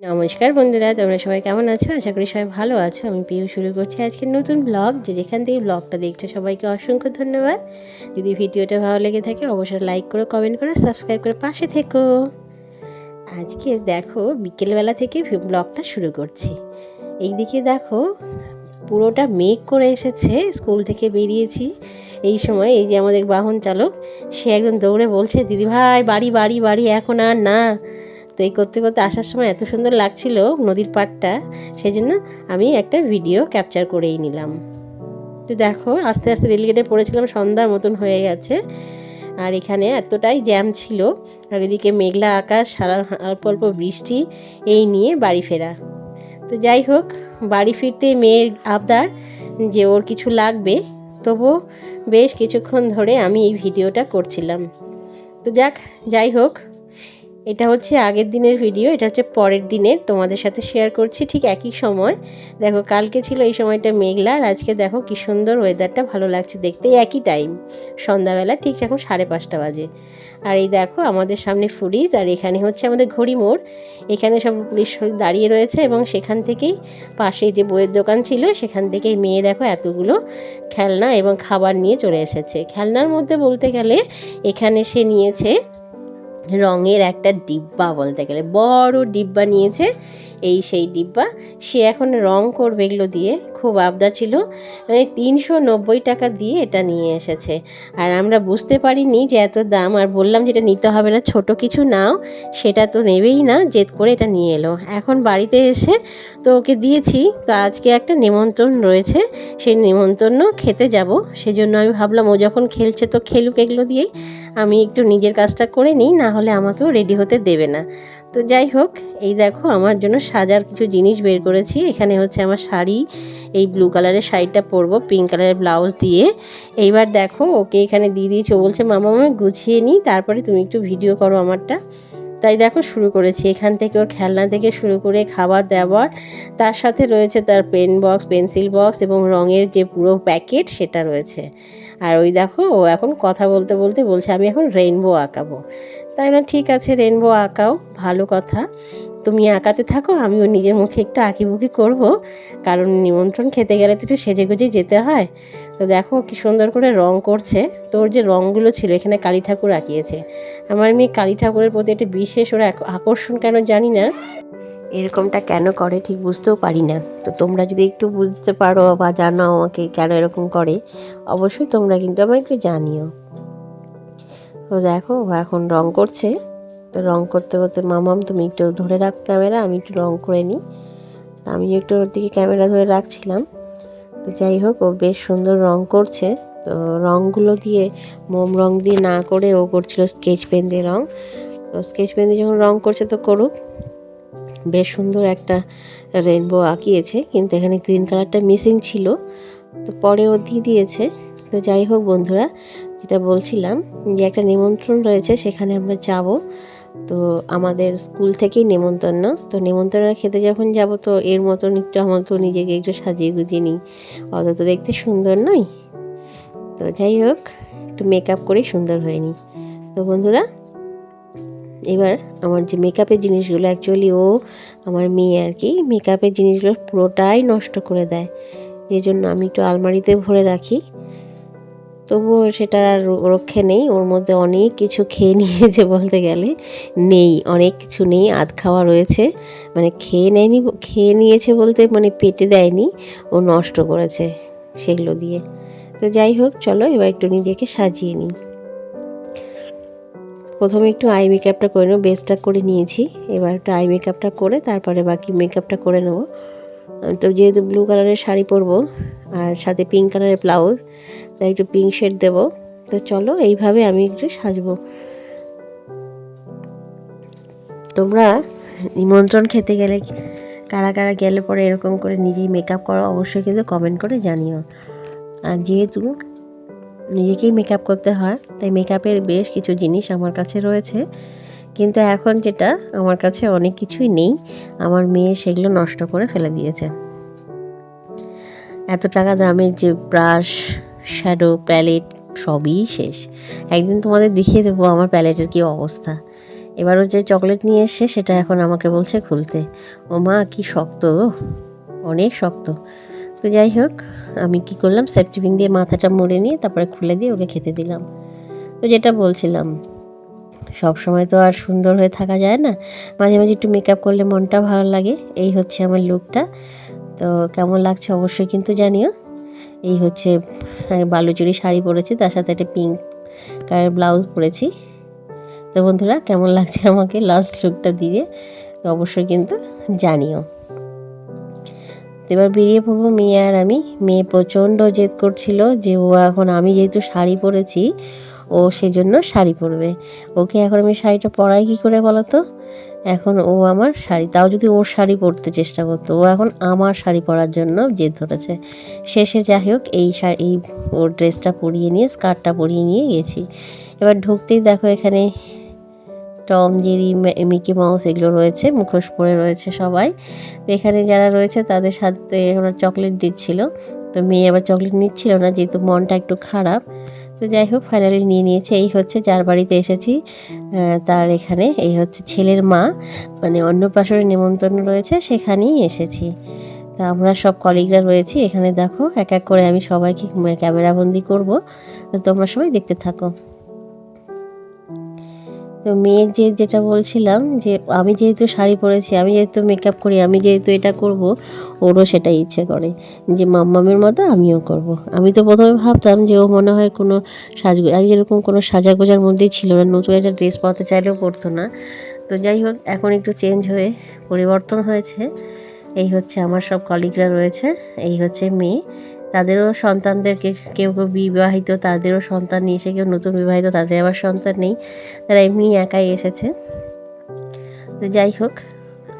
নমস্কার বন্ধুরা, তোমরা সবাই কেমন আছো? আশা করি সবাই ভালো আছো। আমি পিউ, শুরু করছি আজকে নতুন ব্লগ। যে যেখান থেকে ব্লগটা দেখছ, সবাইকে অসংখ্য ধন্যবাদ। যদি ভিডিওটা ভালো লেগে থাকে, অবশ্যই লাইক করো, কমেন্ট করো সাবস্ক্রাইব করে পাশে থেকো। আজকে দেখো, বিকেলবেলা থেকে ব্লগটা শুরু করছি। এইদিকে দেখো, পুরোটা মেঘ করে এসেছে, স্কুল থেকে বেরিয়েছি। এই সময় এই যে আমাদের বাহন চালক, সে একদম দৌড়ে বলছে দিদি ভাই বাড়ি বাড়ি বাড়ি, এখন আর না। তো এই করতে করতে আসার সময় এত সুন্দর লাগছিল নদীর পাড়টা সেই জন্য আমি একটা ভিডিও ক্যাপচার করেই নিলাম। তো দেখো, আস্তে আস্তে রেলগেটে পড়েছিলাম সন্ধ্যার মতন হয়ে গেছে। আর এখানে এতটাই জ্যাম ছিল। আর এদিকে মেঘলা আকাশ, সারা অল্প অল্প বৃষ্টি, এই নিয়ে বাড়ি ফেরা। তো যাই হোক, বাড়ি ফিরতে মেয়ের আবদার যে ওর কিছু লাগবে, তবুও বেশ কিছুক্ষণ ধরে আমি এই ভিডিওটা করছিলাম। তো যাক, যাই হোক এটা হচ্ছে আগের দিনের ভিডিও এটা হচ্ছে পরের দিনের, তোমাদের সাথে শেয়ার করছি ঠিক একই সময়। দেখো, কালকে ছিল এই সময়টা মেঘলা, আর আজকে দেখো কি সুন্দর ওয়েদারটা ভালো লাগছে দেখতে একই টাইম সন্ধ্যাবেলা ঠিক এখন সাড়ে পাঁচটা বাজে। আর এই দেখো, আমাদের সামনে ফুরিজ আর এখানে হচ্ছে আমাদের ঘড়ি মোড়। এখানে সব পুলিশ দাঁড়িয়ে রয়েছে এবং সেখান থেকেই পাশে যে বইয়ের দোকান ছিল, সেখান থেকেই মেয়ে দেখো এতগুলো খেলনা এবং খাবার নিয়ে চলে এসেছে। খেলনার মধ্যে বলতে গেলে, এখানে সে নিয়েছে রঙের একটা ডিব্বা বলতে গেলে বড় ডিব্বা নিয়েছে। এই সেই ডিব্বা সে এখন রং করবে এগুলো দিয়ে। খুব আবদা ছিল। মানে তিনশো নব্বই টাকা দিয়ে এটা নিয়ে এসেছে। আর আমরা বুঝতে পারিনি যে এত দাম। আর বললাম যে এটা নিতে হবে না, ছোট কিছু নাও। সেটা তো নেবেই না, জেদ করে এটা নিয়ে এলো। এখন বাড়িতে এসে তো ওকে দিয়েছি। তো আজকে একটা নিমন্ত্রণ রয়েছে। সেই নিমন্ত্রণ খেতে যাব। সেজন্য আমি ভাবলাম, ও যখন খেলছে তো খেলুক এগুলো দিয়েই। আমি একটু নিজের কাজটা করে নিই, না হলে আমাকেও রেডি হতে দেবে না। তো যাই হোক, এই দেখো আমার জন্য সাজার কিছু জিনিস বের করেছি। এখানে হচ্ছে আমার শাড়ি, এই ব্লু কালারের শাড়িটা পরবো পিঙ্ক কালারের ব্লাউজ দিয়ে। এইবার দেখো ওকে এখানে দিয়ে দিয়েছে। ও বলছে, মামা আমি গুছিয়ে নিই তারপরে তুমি একটু ভিডিও করো আমারটা। তাই দেখো শুরু করেছি। এখান থেকে ওর খেলনা থেকে শুরু করে খাবার দাবার, তার সাথে রয়েছে তার পেন বক্স পেন্সিল বক্স এবং রঙের যে পুরো প্যাকেট সেটা রয়েছে। আর ওই দেখো ও এখন কথা বলতে বলতে বলছে, আমি এখন রেইনবো আঁকাবো। তাই না? ঠিক আছে রেনবো আঁকাও, ভালো কথা। তুমি আঁকাতে থাকো, আমিও নিজের মুখে একটু আঁকিবুকি করব। কারণ নিমন্ত্রণ খেতে গেলে তো একটু সেজে গুজে যেতে হয়। তো দেখো কি সুন্দর করে রং করছে। তোর যে রঙগুলো ছিল, এখানে কালী ঠাকুর আঁকিয়েছে। আমার মেয়ে কালী ঠাকুরের প্রতি একটা বিশেষ ওরা আকর্ষণ কেন জানি না। এরকমটা কেন করে ঠিক বুঝতেও পারি না। তো তোমরা যদি একটু বুঝতে পারো বা জানো আমাকে কেন এরকম করে, অবশ্যই তোমরা কিন্তু আমাকে একটু জানিও। তো দেখো এখন রং করছে। তো রং করতে করতে, মামাম, তুমি একটু ধরে রাখ ক্যামেরা, আমি একটু রং করে নিই। আমি একটু ওর দিকে ক্যামেরা ধরে রাখছিলাম। তো যাই হোক, ও বেশ সুন্দর রং করছে। তো রঙগুলো দিয়ে, মোম রং দিয়ে না করে ও করছিল স্কেচ পেন দিয়ে রং। তো স্কেচ পেন দিয়ে যখন রং করছে তো করুক। বেশ সুন্দর একটা রেনবো আঁকিয়েছে, কিন্তু এখানে গ্রিন কালারটা মিসিং ছিল। তো পরে ও দিয়ে দিয়েছে। তো যাই হোক বন্ধুরা যেটা বলছিলাম যে একটা নিমন্ত্রণ রয়েছে, সেখানে আমরা যাব। তো আমাদের স্কুল থেকেই নেমন্তন্ন তো নেমন্তন্ন খেতে যখন যাব, তো এর মতন একটু আমাকেও নিজেকে একটু সাজিয়ে গুজিয়ে নিই। অত তো দেখতে সুন্দর নয়। তো যাই হোক, একটু মেকআপ করেই সুন্দর হয়ে নিই। তো বন্ধুরা, এবার আমার যে মেকআপের জিনিসগুলো অ্যাকচুয়ালি ও আমার মেয়ে আর কি মেকআপের জিনিসগুলো পুরোটাই নষ্ট করে দেয়। এই জন্য আমি একটু আলমারিতে ভরে রাখি। তবুও সেটা আর রক্ষে নেই। ওর মধ্যে অনেক কিছু খেয়ে নিয়েছে বলতে গেলে। নেই, অনেক কিছু নেই, আধ খাওয়া রয়েছে। মানে খেয়ে নেয়নি খেয়ে নিয়েছে বলতে মানে পেটে দেয়নি। ও নষ্ট করেছে সেগুলো দিয়ে। তো যাই হোক, চলো এবার একটু নিজেকে সাজিয়ে নিই। প্রথমে একটু আই মেকআপটা করে নেব, বেসটা করে নিয়েছি। এবার একটু আই মেকআপটা করে, তারপরে বাকি মেকআপটা করে নেব। তো যেহেতু ব্লু কালারের শাড়ি পরবো আর সাথে পিঙ্ক কালারের ব্লাউজ তাই একটু পিঙ্ক শেড দেবো। তো চলো, এইভাবে আমি একটু সাজবো। তোমরা নিমন্ত্রণ খেতে গেলে, কারা কারা গেলে পরে এরকম করে নিজেই মেকআপ করো, অবশ্যই কিন্তু কমেন্ট করে জানিও। আর যেহেতু নিজেকেই মেকআপ করতে হয়, তাই মেকআপের বেশ কিছু জিনিস আমার কাছে রয়েছে। কিন্তু এখন যেটা, আমার কাছে অনেক কিছুই নেই। আমার মেয়ে সেগুলো নষ্ট করে ফেলে দিয়েছে। এত টাকা দামের যে ব্রাশ শ্যাডো প্যালেট সবই শেষ। একদিন তোমাদের দেখিয়ে দেবো আমার প্যালেটের কী অবস্থা। এবারও যে চকলেট নিয়ে এসছে, সেটা এখন আমাকে বলছে খুলতে। ও মা, কি শক্ত অনেক শক্ত। তো যাই হোক, আমি কি করলাম সেফটিপিং দিয়ে মাথাটা মুড়ে নিয়ে তারপরে খুলে দিয়ে ওকে খেতে দিলাম। তো যেটা বলছিলাম, সব সময় তো আর সুন্দর হয়ে থাকা যায় না। মাঝে মাঝে একটু মেকআপ করলে মনটা ভালো লাগে। এই হচ্ছে আমার লুকটা তো কেমন লাগছে অবশ্যই কিন্তু জানিও। এই হচ্ছে বালুচুরি শাড়ি পরেছি, তার সাথে একটা পিঙ্ক কালার ব্লাউজ পরেছি। তো বন্ধুরা, কেমন লাগছে আমাকে লাস্ট লুকটা দিয়ে, তো অবশ্যই কিন্তু জানিও। তো এবার বেরিয়ে পড়ব মেয়ে আর আমি। মেয়ে প্রচণ্ড জেদ করছিল যে ও এখন আমি যেহেতু শাড়ি পরেছি, ও সেজন্য শাড়ি পরবে। ওকে এখন আমি শাড়িটা পরাই কী করে বলো তো এখন ও আমার শাড়ি, তাও যদি ওর শাড়ি পরতে চেষ্টা করতো, ও এখন আমার শাড়ি পরার জন্য জেদ ধরেছে। শেষে যাই হোক, এই শাড়ি ওর ড্রেসটা পরিয়ে নিয়ে, স্কার্টটা পরিয়ে নিয়ে গেছি। এবার ঢুকতেই দেখো এখানে টম, জেরি মিকি মাউস এগুলো রয়েছে, মুখোশ পরে রয়েছে সবাই। তো এখানে যারা রয়েছে তাদের সাথে ওরা চকলেট দিচ্ছিল। তো মেয়ে আবার চকলেট নিচ্ছিল না, যেহেতু মনটা একটু খারাপ। তো যাই হোক ফাইনালি নিয়ে নিয়েছে। এই হচ্ছে যার বাড়িতে এসেছি। তার এখানে এই হচ্ছে ছেলের মা। মানে অন্নপ্রাশনের নিমন্ত্রণ রয়েছে, সেখানেই এসেছি। তা আমরা সব কলিগরা রয়েছি। এখানে দেখো, এক এক করে আমি সবাইকে ক্যামেরাবন্দি করব। তোমরা সবাই দেখতে থাকো। তো মেয়ে যে, যেটা বলছিলাম যে, আমি যেহেতু শাড়ি পরেছি, আমি যেহেতু মেকআপ করি, আমি যেহেতু এটা করব, ওরও সেটা ইচ্ছে করে যে, মাম্মামের মতো আমিও করব। আমি তো প্রথমে ভাবতাম যে, ও মনে হয় কোনো সাজগো আগে যেরকম কোনো সাজাগোজার মধ্যেই ছিল না, নতুন একটা ড্রেস পরতে চাইলেও পরতো না। তো যাই হোক, এখন একটু চেঞ্জ হয়ে পরিবর্তন হয়েছে। এই হচ্ছে আমার সব কলিগরা রয়েছে, এই হচ্ছে মেয়ে। তাদেরও সন্তানদেরকে কেউ কেউ বিবাহিত, তাদেরও সন্তান নিয়ে এসে কেউ নতুন বিবাহিত, তাদের আবার সন্তান নেই। তারা এমনি একাই এসেছে। তো যাই হোক,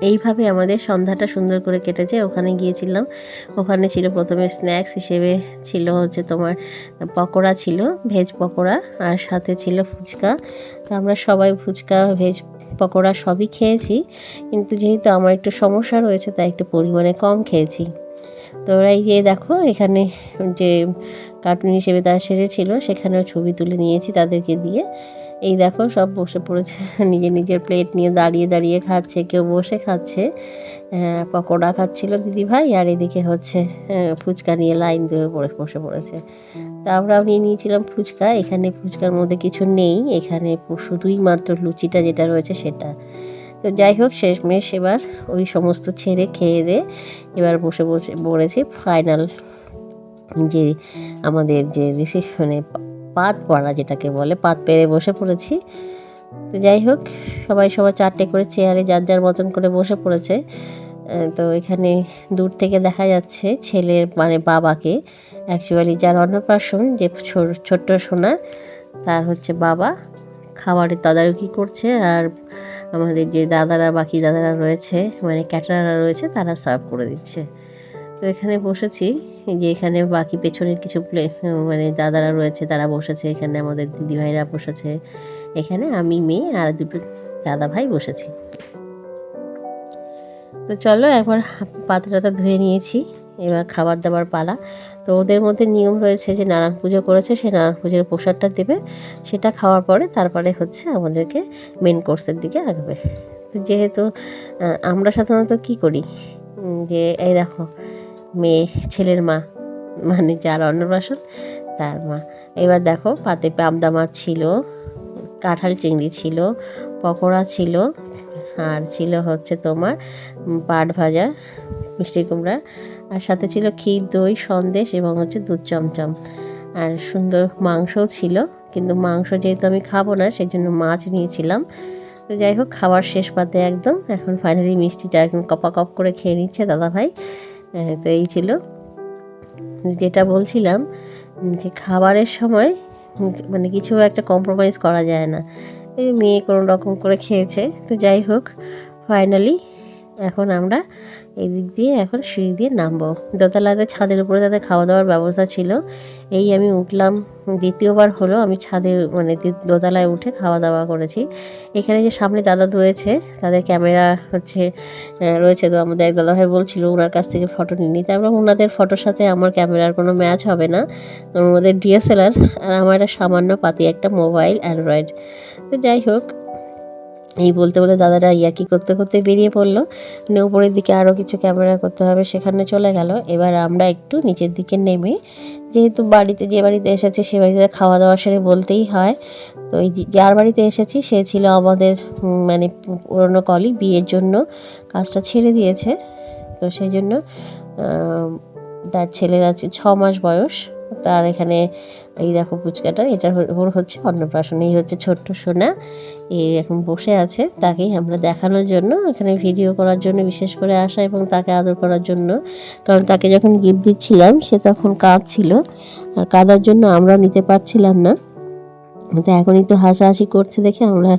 এইভাবে আমাদের সন্ধ্যাটা সুন্দর করে কেটেছে। ওখানে গিয়েছিলাম। ওখানে ছিল প্রথমে স্ন্যাক্স হিসেবে ছিল হচ্ছে তোমার পকোড়া ছিল ভেজ পকোড়া, আর সাথে ছিল ফুচকা। তো আমরা সবাই ফুচকা ভেজ পকোড়া সবই খেয়েছি। কিন্তু যেহেতু আমার একটু সমস্যা রয়েছে, তাই একটু পরিমাণে কম খেয়েছি। তো এই যে দেখো, এখানে যে কার্টুন হিসেবে তারা সেজেছিল, সেখানেও ছবি তুলে নিয়েছি তাদেরকে দিয়ে। এই দেখো, সব বসে পড়েছে, নিজের নিজের প্লেট নিয়ে দাঁড়িয়ে দাঁড়িয়ে খাচ্ছে, কেউ বসে খাচ্ছে। পকোড়া খাচ্ছিল দিদি ভাই, আর এদিকে হচ্ছে ফুচকা নিয়ে লাইন দিয়ে পড়ে, বসে পড়েছে। তা আমরাও নিয়ে নিয়েছিলাম ফুচকা, এখানে ফুচকার মধ্যে কিছু নেই, এখানে শুধুই মাত্র লুচিটা যেটা রয়েছে সেটা। তো যাই হোক, শেষমেশ এবার ওই সমস্ত ছেড়ে খেয়ে দে এবার বসে বসে পড়েছি ফাইনাল যে আমাদের যে রিসেপশনে পাত পড়া যেটাকে বলে, পাত পেরে বসে পড়েছি। তো যাই হোক, সবাই সবার চারটে করে চেয়ারে যার যার মতন করে বসে পড়েছে। তো এখানে দূর থেকে দেখা যাচ্ছে ছেলের মানে বাবাকে অ্যাকচুয়ালি যার অন্নপ্রাশন যে ছোট্ট সোনার, তার হচ্ছে বাবা। খাবারের তদারকি করছে আর আমাদের যে দাদারা, বাকি দাদারা রয়েছে মানে ক্যাটারাররা রয়েছে, তারা সার্ভ করে দিচ্ছে। তো এখানে বসেছি যে এখানে বাকি পেছনের কিছু প্লে মানে দাদারা রয়েছে, তারা বসেছে। এখানে আমাদের দিদিভাইরা বসেছে, এখানে আমি, মেয়ে আর দুটো দাদা ভাই বসেছি। তো চলো একবার পাতা টাতা ধুয়ে নিয়েছি। এবার খাবার দাবার পালা। তো ওদের মধ্যে নিয়ম রয়েছে যে নারায়ণ পুজো করেছে সেই নারায়ণ পুজোর প্রসাদটা দেবে। সেটা খাওয়ার পরে তারপরে হচ্ছে আমাদেরকে মেন কোর্সের দিকে আঁকবে তো যেহেতু আমরা সাধারণত কি করি? যে এই দেখো, মেয়ে, ছেলের মা মানে যার অন্নপ্রাশন, তার মা। এবার দেখো, পাতে পাবদা মাছ ছিল, কাঁঠাল চিংড়ি ছিল, পকোড়া ছিল, আর ছিল হচ্ছে তোমার পাট ভাজা। মিষ্টি কুমড়ার আর সাথে ছিল ক্ষীর, দই, সন্দেশ এবং হচ্ছে দুধ চমচম। আর সুন্দর মাংসও ছিল, কিন্তু মাংস যেহেতু আমি খাব না সেই জন্য মাছ নিয়েছিলাম। তো যাই হোক, খাবার শেষ পাতে একদম এখন ফাইনালি মিষ্টিটা একদম কপা কপ করে খেয়ে নিচ্ছে দাদা ভাই। তো এই ছিল। যেটা বলছিলাম যে খাবারের সময় মানে কিছু একটা কম্প্রোমাইজ করা যায় না। এই মেয়ে কোনো রকম করে খেয়েছে। তো যাই হোক ফাইনালি এখন আমরা এই দিক দিয়ে এখন সিঁড়ি দিয়ে নামবো। দোতলাতে ছাদের উপরে তাদের খাওয়া দাওয়ার ব্যবস্থা ছিল। এই আমি উঠলাম, দ্বিতীয়বার হলো আমি ছাদে মানে দোতলায় উঠে খাওয়া দাওয়া করেছি। এখানে যে সামনে দাদা রয়েছে, তাদের ক্যামেরা হচ্ছে রয়েছে তো আমাদের এক দাদা ভাই বলছিল ওনার কাছ থেকে ফটো নিয়ে নিতে। আমরা ওনাদের ফটোর সাথে আমার ক্যামেরার কোনো ম্যাচ হবে না। ওনাদের ডিএসএলআর আর আমার একটা সামান্য পাতি, একটা মোবাইল অ্যান্ড্রয়েড তো যাই হোক এই বলতে বলতে দাদারা ইয়াকি করতে করতে বেরিয়ে পড়ল। মানে উপরের দিকে আরও কিছু ক্যামেরা করতে হবে, সেখানে চলে গেল। এবার আমরা একটু নিচের দিকে নেমে, যেহেতু বাড়িতে যে বাড়িতে এসেছি সে বাড়িতে খাওয়া দাওয়া সেরে বলতেই হয়। তো এই যার বাড়িতে এসেছি, সে ছিল আমাদের মানে পুরনো কলিগ বিয়ের জন্য কাজটা ছেড়ে দিয়েছে। তো সেই জন্য তার ছেলের আছে ছ মাস বয়স। তার এখানে এই দেখো ফুচকাটা এটা ওর হচ্ছে অন্নপ্রাশন, এই হচ্ছে ছোট্ট সোনা। এই এখন বসে আছে তাকেই আমরা দেখানোর জন্য, এখানে ভিডিও করার জন্য, বিশেষ করে আসা এবং তাকে আদর করার জন্য। কারণ তাকে যখন গিফট দিচ্ছিলাম, সে তখন কাঁদছিল। আর কাঁদার জন্য আমরা নিতে পারছিলাম না। তো এখন একটু হাসাহাসি করছে দেখে আমরা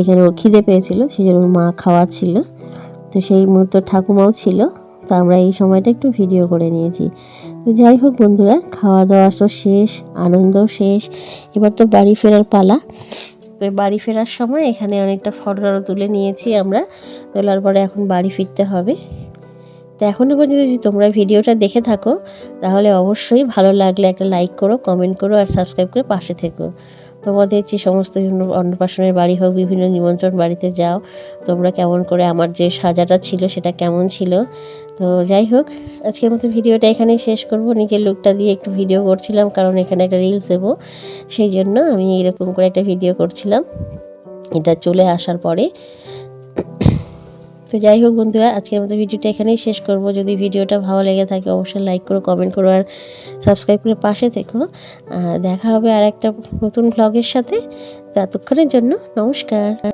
এখানে ওর খিদে পেয়েছিল সেই জন্য মা খাওয়াচ্ছিল। তো সেই মুহূর্তে ঠাকুমাও ছিল, তো আমরা এই সময়টা একটু ভিডিও করে নিয়েছি। তো যাই হোক বন্ধুরা খাওয়া দাওয়া তো শেষ আনন্দ শেষ। এবার তো বাড়ি ফেরার পালা। তো বাড়ি ফেরার সময় এখানে অনেকটা ফটো টটো তুলে নিয়েছি আমরা। তোলার পরে এখন বাড়ি ফিরতে হবে। তো এখনও পর্যন্ত যদি তোমরা ভিডিওটা দেখে থাকো, তাহলে অবশ্যই ভালো লাগলে একটা লাইক করো কমেন্ট করো আর সাবস্ক্রাইব করে পাশে থেকো। তোমাদের যে সমস্ত অন্নপ্রাশনের বাড়ি হোক, বিভিন্ন নিমন্ত্রণ বাড়িতে যাও, তোমরা কেমন করে আমার যে সাজাটা ছিল, সেটা কেমন ছিল? তো যাই হোক, আজকের মতো ভিডিওটা এখানেই শেষ করব। নিজের লুকটা দিয়ে একটু ভিডিও করছিলাম, কারণ এখানে একটা রিলস দেবো। সেই জন্য আমি এরকম করে একটা ভিডিও করছিলাম। এটা চলে আসার পরে। তো যাই হোক বন্ধুরা, আজকের মতো ভিডিওটা এখানেই শেষ করব। যদি ভিডিওটা ভালো লেগে থাকে, অবশ্যই লাইক করো কমেন্ট করো, আর সাবস্ক্রাইব করে পাশে থেকো। দেখা হবে আর একটা নতুন ব্লগের সাথে। ততক্ষণের জন্য নমস্কার।